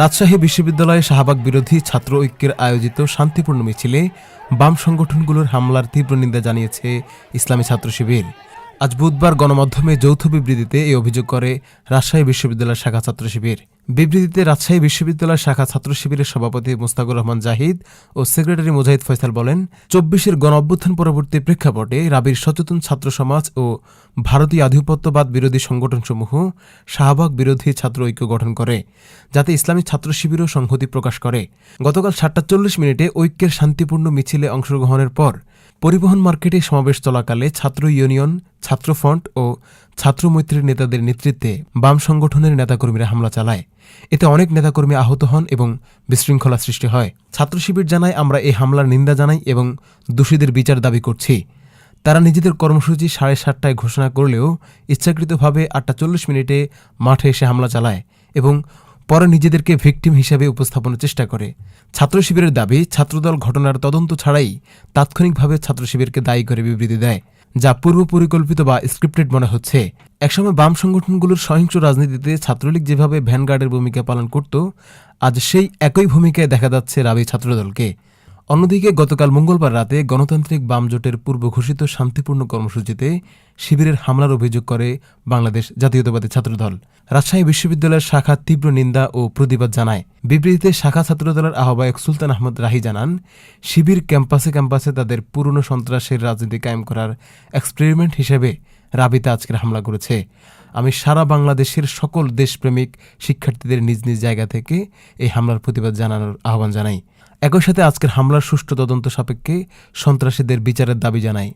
রাজশাহী বিশ্ববিদ্যালয়ে শাহবাগ বিরোধী ছাত্র ঐক্যের আয়োজিত শান্তিপূর্ণ মিছিলে বাম সংগঠনগুলোর হামলার তীব্র নিন্দা জানিয়েছে ইসলামী ছাত্র শিবির। আজ বুধবার গণমাধ্যমে যৌথ বিবৃতিতে এই অভিযোগ করে রাজশাহী বিশ্ববিদ্যালয়ের শাখা ছাত্র শিবির। বিবৃতিতে রাজশাহী বিশ্ববিদ্যালয়ের শাখা ছাত্র শিবিরের সভাপতি মুস্তাকুর রহমান জাহিদ ও সেক্রেটারি মুজাহিদ ফয়সাল বলেন, চব্বিশের গণ অভ্যুত্থান পরবর্তী প্রেক্ষাপটে রাবির সচেতন ছাত্র সমাজ ও ভারতীয় আধিপত্যবাদ বিরোধী সংগঠনসমূহ শাহবাগ বিরোধী ছাত্র ঐক্য গঠন করে, যাতে ইসলামী ছাত্র শিবিরও সংহতি প্রকাশ করে। গতকাল সাতটা চল্লিশ মিনিটে ঐক্যের শান্তিপূর্ণ মিছিলে অংশগ্রহণের পর পরিবহন মার্কেটে সমাবেশ চলাকালে ছাত্র ইউনিয়ন, ছাত্র ফ্রন্ট ও ছাত্র মৈত্রীর নেতাদের নেতৃত্বে বাম সংগঠনের নেতাকর্মীরা হামলা চালায়। এতে অনেক নেতাকর্মী আহত হন এবং বিশৃঙ্খলা সৃষ্টি হয়। ছাত্র শিবির জানায়, আমরা এই হামলার নিন্দা জানাই এবং দোষীদের বিচার দাবি করছি। তারা নিজেদের কর্মসূচি সাড়ে সাতটায় ঘোষণা করলেও ইচ্ছাকৃতভাবে আটটা চল্লিশ মিনিটে মাঠে এসে হামলা চালায় এবং পরে নিজেদেরকে ভিকটিম হিসাবে উপস্থাপনের চেষ্টা করে। ছাত্র শিবিরের দাবি, ছাত্রদল ঘটনার তদন্ত ছাড়াই তাৎক্ষণিকভাবে ছাত্র শিবিরকে দায়ী করে বিবৃতি দেয়। যা পূর্ব পরিকল্পিত বা স্ক্রিপ্টেড মনে হচ্ছে। একসময় বাম সংগঠনগুলোর সহিংস রাজনীতিতে ছাত্রলীগ যেভাবে ভ্যানগার্ডের ভূমিকা পালন করত, আজ সেই একই ভূমিকায় দেখা যাচ্ছে রাবি ছাত্রদলকে। অন্যদিকে, গতকাল মঙ্গলবার রাতে গণতান্ত্রিক বাম জোটের পূর্ব ঘোষিত শান্তিপূর্ণ কর্মসূচিতে শিবিরের হামলার অভিযোগ করে বাংলাদেশ জাতীয়তাবাদী ছাত্রদল। রাজশাহী বিশ্ববিদ্যালয়ের শাখা তীব্র নিন্দা ও প্রতিবাদ জানায়। বিবৃতিতে শাখা ছাত্রদলের আহ্বায়ক সুলতান আহমদ রাহি জানান, শিবির ক্যাম্পাসে ক্যাম্পাসে তাদের পুরনো সন্ত্রাসের রাজনীতি কায়েম করার এক্সপেরিমেন্ট হিসেবে রাবিতে আজকের হামলা করেছে। আমি সারা বাংলাদেশের সকল দেশপ্রেমিক শিক্ষার্থীদের নিজ নিজ জায়গা থেকে এই হামলার প্রতিবাদ জানানোর আহ্বান জানাই। একই সাথে আজকের হামলার সুষ্ঠু তদন্ত সাপেক্ষে সন্ত্রাসীদের বিচারের দাবি জানাই।